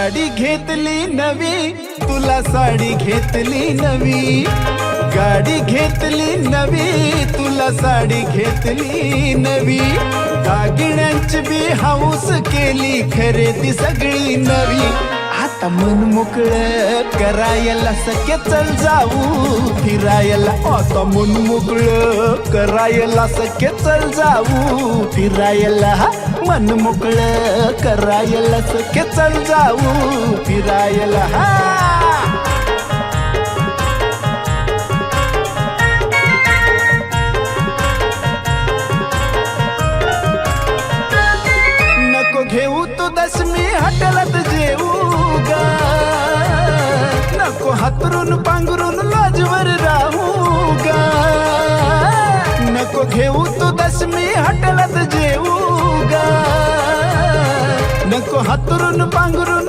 गाडी घेतली नवी तुला साडी घेतली नवी. गाडी घेतली नवी तुला साडी घेतली नवी. दागिण्यांची बी हाऊस केली खरेदी सगळी नवी. आता मन मोकळ करायला सके चल जाऊ. फिरायला आता मन मोकळ करायला सके चल जाऊ. फिरायला मन मोकळ करायला सके चल जाऊ. फिरायला हा. नको हातरून पांघरून लाजवर राहू गा. नको घेऊ तू दशमी हटलत जेऊ गा. नको हातरून पांघरून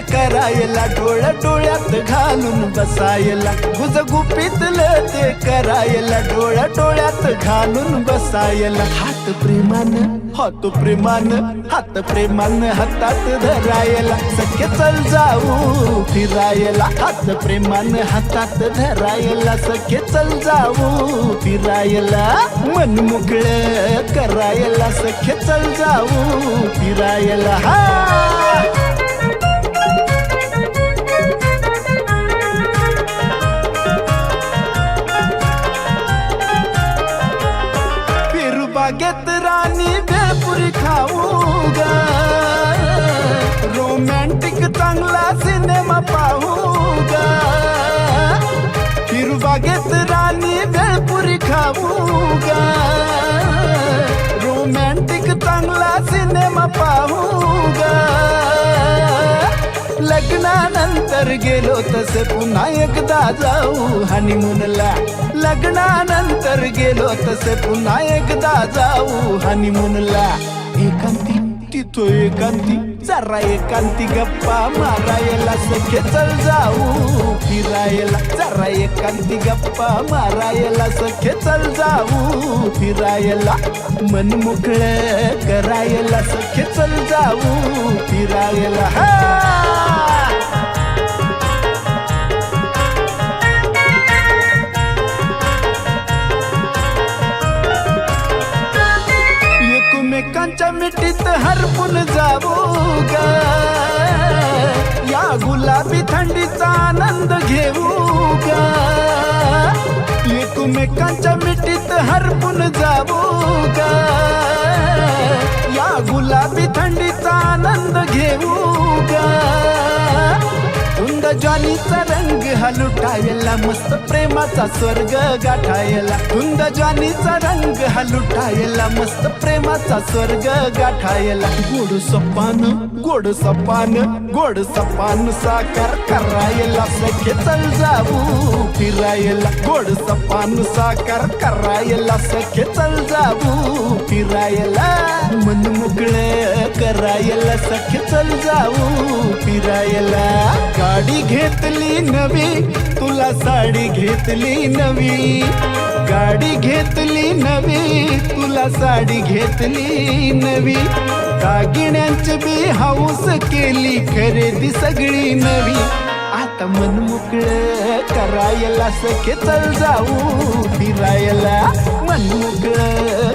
करायला डोळ्या डोळ्यात घालून बसायला. गुजगुपीतलं गुपितलं ते करायला डोळ्या डोळ्यात घालून बसायला. हात प्रेमानं हात प्रेमानं हात प्रेमान हातात धरायला. सख्य चल जाऊ फिरायला. हात प्रेमानं हातात धरायला. सख्य चल जाऊ फिरायला. मन मुकळ करायला. सख्य चल जाऊ फिरायला. हा! ਲਾਗੇ ਤਰਾਨੀ ਬੇਪੁਰ ਖਾਊਗਾ। ਰੋਮਾਂਟਿਕ ਤੰਗਲਾ ਸਿਨੇਮਾ ਪਾਊਗਾ। ਫਿਰ ਵਾਗੇ ਤਰਾਨੀ ਬੇਪੁਰ ਖਾਊਗਾ। जर गेलो तसे पुन्हा एकदा जाऊ. हनीमूनला लग्नानंतर गेलो तसे पुन्हा एकदा जाऊ. हनीमूनला एकांती तिथो एकांती जरा एकांती गप्पा मारायला सखे चल जाऊ. फिरायला जरा एकांती गप्पा मारायला सखे चल जाऊ. फिरायला मन मोकळ करायला सखे चल जाऊ. फिरायला हरपून जाऊ ग. या गुलाबी थंडीचा आनंद घेऊ ग. एकमेकांच्या मिठीत हरपून जाऊ ग. या गुलाबी थंडीचा आनंद घेऊ ज्वानीचा रंग हा लुटायला मस्त प्रेमाचा स्वर्ग गाठायला. धुंद ज्वानीचा रंग हा लुटायला मस्त प्रेमाचा स्वर्ग गाठायला. गोड सपान गोड सपान गोड सपान साकार करायला. सखे चल जाऊ फिरायला. गोड सपान साकार करायला. सखे चल जाऊ फिरायला. मन मोकळं करायला. सखे चल जाऊ फिरायला. गाडी घेतली नवी तुला साडी घेतली नवी. गाडी घेतली नवी तुला साडी घेतली नवी. दागिण्यांची बी हाऊस केली खरेदी सगळी नवी. आता मन मोकळ करायला सखे चल जाऊ. फिरायला मन मोकळ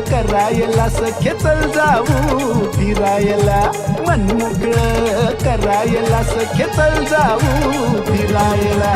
करायला सखे चल जाऊ. फिरायला मन मोकळ करायला सखे चल जाऊ. फिरायला